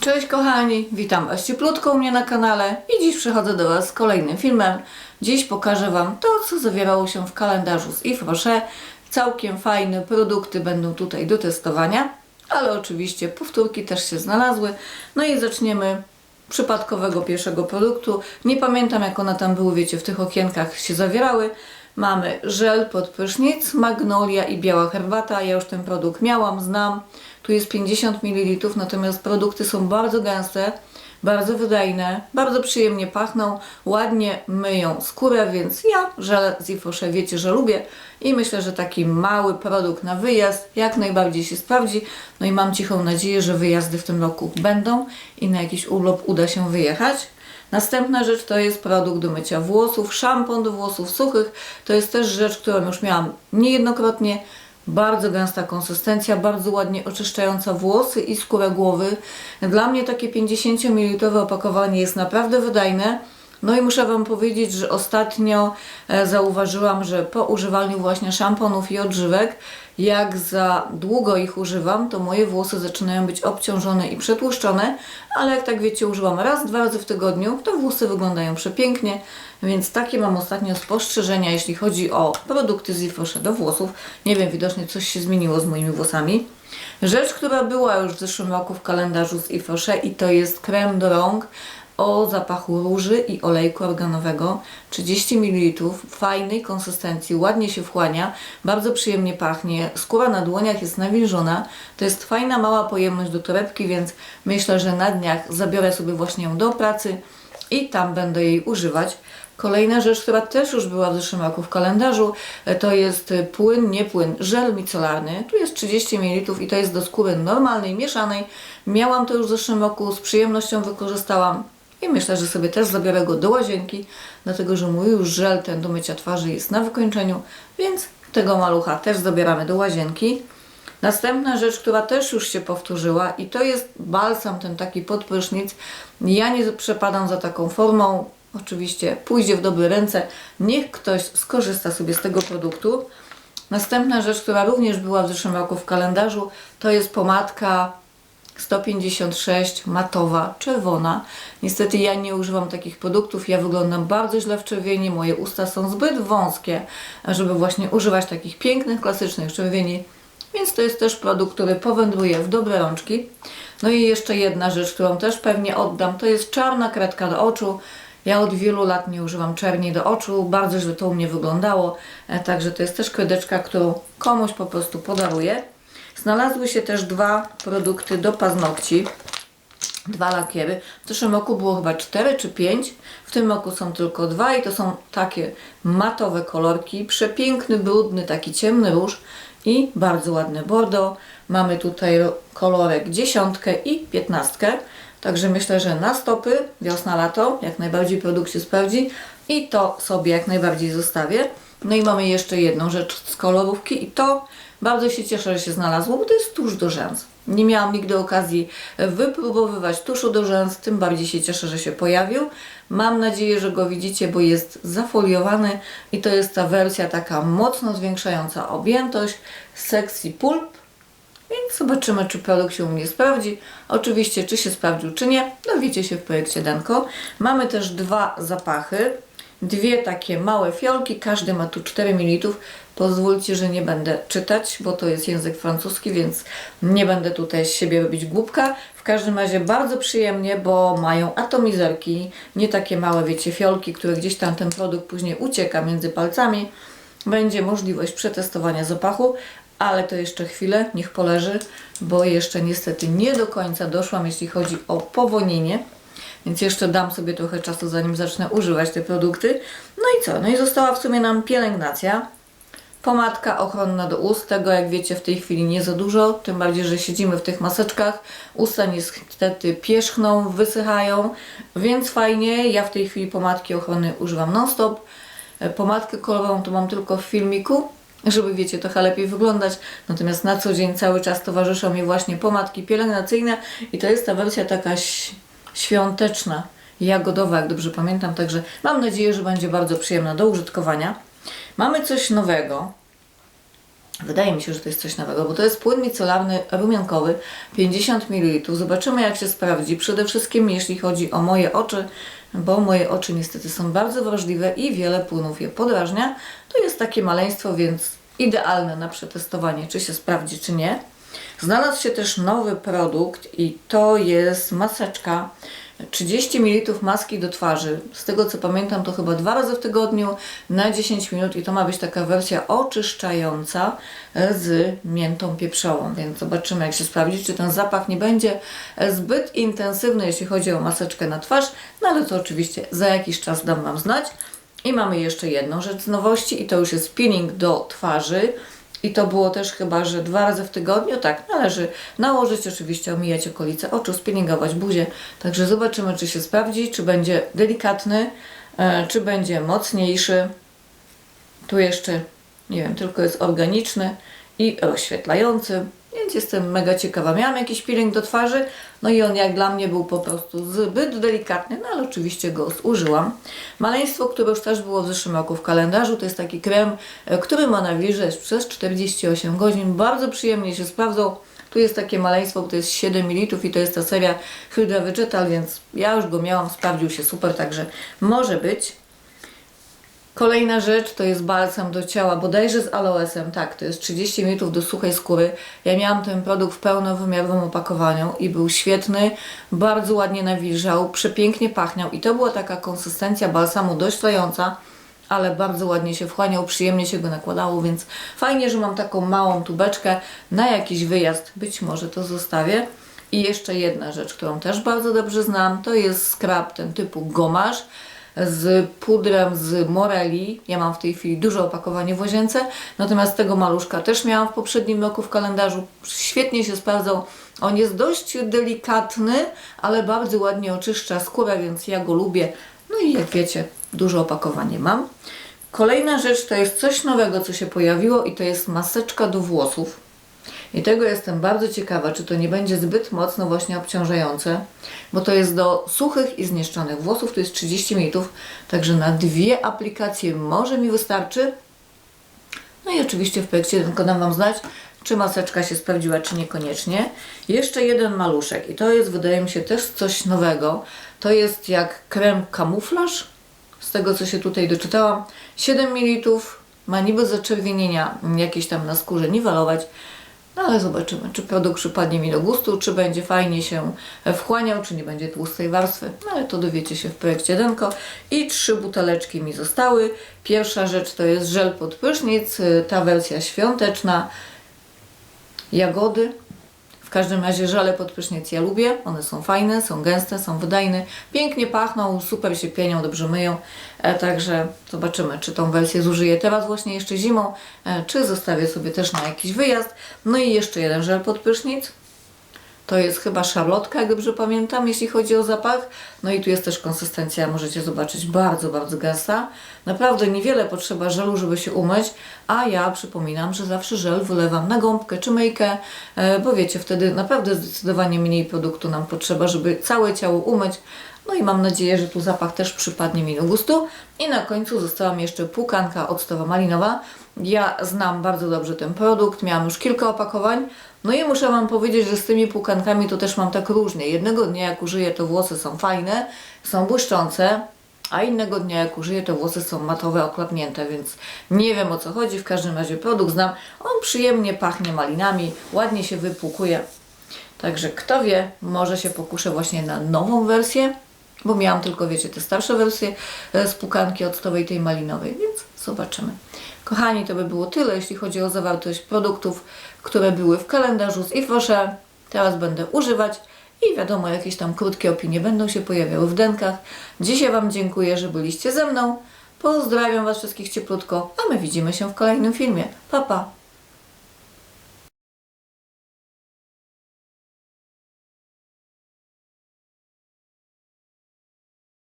Cześć kochani, witam Was cieplutko u mnie na kanale i dziś przychodzę do Was z kolejnym filmem. Dziś pokażę Wam to, co zawierało się w kalendarzu z Yves Rocher. Całkiem fajne produkty będą tutaj do testowania, ale oczywiście powtórki też się znalazły. No i zaczniemy przypadkowego pierwszego produktu. Nie pamiętam jak one tam były, wiecie, w tych okienkach się zawierały. Mamy żel pod prysznic, magnolia i biała herbata. Ja już ten produkt miałam, znam. Tu jest 50 ml, natomiast produkty są bardzo gęste, bardzo wydajne, bardzo przyjemnie pachną, ładnie myją skórę, więc ja żel z Ifosze wiecie, że lubię i myślę, że taki mały produkt na wyjazd jak najbardziej się sprawdzi. No i mam cichą nadzieję, że wyjazdy w tym roku będą i na jakiś urlop uda się wyjechać. Następna rzecz to jest produkt do mycia włosów, szampon do włosów suchych. To jest też rzecz, którą już miałam niejednokrotnie. Bardzo gęsta konsystencja, bardzo ładnie oczyszczająca włosy i skórę głowy. Dla mnie takie 50 ml opakowanie jest naprawdę wydajne. No i muszę Wam powiedzieć, że ostatnio e, zauważyłam, że po używaniu właśnie szamponów i odżywek, jak za długo ich używam, to moje włosy zaczynają być obciążone i przetłuszczone, ale jak tak wiecie, używam raz, dwa razy w tygodniu, to włosy wyglądają przepięknie, więc takie mam ostatnio spostrzeżenia, jeśli chodzi o produkty z Ifosze do włosów. Nie wiem, widocznie coś się zmieniło z moimi włosami. Rzecz, która była już w zeszłym roku w kalendarzu z Ifosze i to jest krem do rąk o zapachu róży i olejku organowego 30 ml fajnej konsystencji, ładnie się wchłania, bardzo przyjemnie pachnie, skóra na dłoniach jest nawilżona, to jest fajna mała pojemność do torebki, więc myślę, że na dniach zabiorę sobie właśnie ją do pracy i tam będę jej używać. Kolejna rzecz, która też już była w zeszłym roku w kalendarzu, to jest płyn, nie płyn, żel micelarny. Tu jest 30 ml i to jest do skóry normalnej, mieszanej. Miałam to już w zeszłym roku, z przyjemnością wykorzystałam i myślę, że sobie też zabiorę go do łazienki, dlatego że mój już żel ten do mycia twarzy jest na wykończeniu, więc tego malucha też zabieramy do łazienki. Następna rzecz, która też już się powtórzyła i to jest balsam ten taki pod prysznic. Ja nie przepadam za taką formą, oczywiście pójdzie w dobre ręce, niech ktoś skorzysta sobie z tego produktu. Następna rzecz, która również była w zeszłym roku w kalendarzu, to jest pomadka 156 matowa, czerwona. Niestety ja nie używam takich produktów, ja wyglądam bardzo źle w czerwieni, moje usta są zbyt wąskie, żeby właśnie używać takich pięknych, klasycznych czerwieni. Więc to jest też produkt, który powędruje w dobre rączki. No i jeszcze jedna rzecz, którą też pewnie oddam, to jest czarna kredka do oczu. Ja od wielu lat nie używam czerni do oczu, bardzo źle to u mnie wyglądało, e, także to jest też kredeczka, którą komuś po prostu podaruję. Znalazły się też dwa produkty do paznokci, dwa lakiery. W zeszłym roku było chyba cztery czy pięć, w tym roku są tylko dwa i to są takie matowe kolorki, przepiękny, brudny, taki ciemny róż i bardzo ładny bordo. Mamy tutaj kolorek dziesiątkę i piętnastkę. Także myślę, że na stopy, wiosna, lato, jak najbardziej produkt się sprawdzi i to sobie jak najbardziej zostawię. No i mamy jeszcze jedną rzecz z kolorówki i to bardzo się cieszę, że się znalazło, bo to jest tusz do rzęs. Nie miałam nigdy okazji wypróbowywać tuszu do rzęs, tym bardziej się cieszę, że się pojawił. Mam nadzieję, że go widzicie, bo jest zafoliowany i to jest ta wersja taka mocno zwiększająca objętość Sexy Pulp. Więc zobaczymy, czy produkt się u mnie sprawdzi. Oczywiście, czy się sprawdził, czy nie, dowiecie się w projekcie Danko. Mamy też dwa zapachy dwie takie małe fiolki, każdy ma tu 4 ml. Pozwólcie, że nie będę czytać, bo to jest język francuski, więc nie będę tutaj z siebie robić głupka. W każdym razie bardzo przyjemnie, bo mają atomizerki, nie takie małe, wiecie, fiolki, które gdzieś tam ten produkt później ucieka między palcami. Będzie możliwość przetestowania zapachu, ale to jeszcze chwilę, niech poleży, bo jeszcze niestety nie do końca doszłam, jeśli chodzi o powonienie. Więc jeszcze dam sobie trochę czasu, zanim zacznę używać te produkty. No i co? No i została w sumie nam pielęgnacja. Pomadka ochronna do ust, tego jak wiecie w tej chwili nie za dużo, tym bardziej, że siedzimy w tych maseczkach. Usta niestety pierzchną, wysychają, więc fajnie. Ja w tej chwili pomadki ochrony używam non-stop. E, pomadkę kolorową to mam tylko w filmiku, żeby wiecie, trochę lepiej wyglądać. Natomiast na co dzień cały czas towarzyszą mi właśnie pomadki pielęgnacyjne i to jest ta wersja taka świąteczna, jagodowa, jak dobrze pamiętam, także mam nadzieję, że będzie bardzo przyjemna do użytkowania. Mamy coś nowego. Wydaje mi się, że to jest coś nowego, bo to jest płyn micelarny rumiankowy 50 ml. Zobaczymy jak się sprawdzi. Przede wszystkim jeśli chodzi o moje oczy, bo moje oczy niestety są bardzo wrażliwe i wiele płynów je podrażnia. To jest takie maleństwo, więc idealne na przetestowanie, czy się sprawdzi, czy nie. Znalazł się też nowy produkt i to jest maseczka 30 ml maski do twarzy. Z tego co pamiętam, to chyba dwa razy w tygodniu na 10 minut i to ma być taka wersja oczyszczająca z miętą pieprzową. Więc zobaczymy, jak się sprawdzi, czy ten zapach nie będzie zbyt intensywny, jeśli chodzi o maseczkę na twarz. No ale to oczywiście za jakiś czas dam Wam znać. I mamy jeszcze jedną rzecz z nowości i to już jest peeling do twarzy. I to było też chyba, że dwa razy w tygodniu, tak, należy nałożyć, oczywiście omijać okolice oczu, spinningować buzię. Także zobaczymy, czy się sprawdzi, czy będzie delikatny, e, czy będzie mocniejszy. Tu jeszcze, nie wiem, tylko jest organiczny i rozświetlający, więc jestem mega ciekawa. Miałam jakiś peeling do twarzy, no i on jak dla mnie był po prostu zbyt delikatny, no ale oczywiście go zużyłam. Maleństwo, które już też było w zeszłym roku w kalendarzu, to jest taki krem, e, który ma nawilżać przez 48 godzin. Bardzo przyjemnie się sprawdzał. Tu jest takie maleństwo, bo to jest 7 ml i to jest ta seria Hydra Vegetal, więc ja już go miałam, sprawdził się super, także może być. Kolejna rzecz to jest balsam do ciała, bodajże z aloesem, tak, to jest 30 ml do suchej skóry. Ja miałam ten produkt w pełnowymiarowym opakowaniu i był świetny, bardzo ładnie nawilżał, przepięknie pachniał i to była taka konsystencja balsamu dość trwająca, ale bardzo ładnie się wchłaniał, przyjemnie się go nakładało, więc fajnie, że mam taką małą tubeczkę na jakiś wyjazd, być może to zostawię. I jeszcze jedna rzecz, którą też bardzo dobrze znam, to jest skrab ten typu gomasz z pudrem z Morelli. Ja mam w tej chwili duże opakowanie w łazience, natomiast tego maluszka też miałam w poprzednim roku w kalendarzu. Świetnie się sprawdzał. On jest dość delikatny, ale bardzo ładnie oczyszcza skórę, więc ja go lubię. No i jak wiecie, duże opakowanie mam. Kolejna rzecz to jest coś nowego, co się pojawiło i to jest maseczka do włosów. I tego jestem bardzo ciekawa, czy to nie będzie zbyt mocno właśnie obciążające, bo to jest do suchych i zniszczonych włosów, to jest 30 ml, także na dwie aplikacje może mi wystarczy. No i oczywiście w projekcie tylko dam Wam znać, czy maseczka się sprawdziła, czy niekoniecznie. Jeszcze jeden maluszek i to jest, wydaje mi się, też coś nowego. To jest jak krem kamuflaż, z tego co się tutaj doczytałam. 7 ml, ma niby zaczerwienienia jakieś tam na skórze niwelować, no ale zobaczymy, czy produkt przypadnie mi do gustu, czy będzie fajnie się wchłaniał, czy nie będzie tłustej warstwy. No ale to dowiecie się w projekcie Denko. I trzy buteleczki mi zostały. Pierwsza rzecz to jest żel pod prysznic, ta wersja świąteczna, jagody. W każdym razie żele pod prysznic ja lubię, one są fajne, są gęste, są wydajne, pięknie pachną, super się pienią, dobrze myją, e, także zobaczymy, czy tą wersję zużyję teraz właśnie jeszcze zimą, e, czy zostawię sobie też na jakiś wyjazd. No i jeszcze jeden żel pod prysznic, to jest chyba szarlotka, jak dobrze pamiętam, jeśli chodzi o zapach. No i tu jest też konsystencja, możecie zobaczyć, bardzo, bardzo gęsta. Naprawdę niewiele potrzeba żelu, żeby się umyć, a ja przypominam, że zawsze żel wylewam na gąbkę czy myjkę, e, bo wiecie, wtedy naprawdę zdecydowanie mniej produktu nam potrzeba, żeby całe ciało umyć. No i mam nadzieję, że tu zapach też przypadnie mi do gustu. I na końcu została mi jeszcze płukanka octowa malinowa. Ja znam bardzo dobrze ten produkt, miałam już kilka opakowań. No i muszę Wam powiedzieć, że z tymi płukankami to też mam tak różnie. Jednego dnia jak użyję, to włosy są fajne, są błyszczące, a innego dnia jak użyję, to włosy są matowe, oklapnięte, więc nie wiem o co chodzi. W każdym razie produkt znam. On przyjemnie pachnie malinami, ładnie się wypłukuje. Także kto wie, może się pokuszę właśnie na nową wersję, bo miałam tylko, wiecie, te starsze wersje e, z pukanki octowej, tej malinowej, więc zobaczymy. Kochani, to by było tyle, jeśli chodzi o zawartość produktów, które były w kalendarzu z Ifrosze. Teraz będę używać i wiadomo, jakieś tam krótkie opinie będą się pojawiały w denkach. Dzisiaj Wam dziękuję, że byliście ze mną. Pozdrawiam Was wszystkich cieplutko, a my widzimy się w kolejnym filmie. Pa, pa!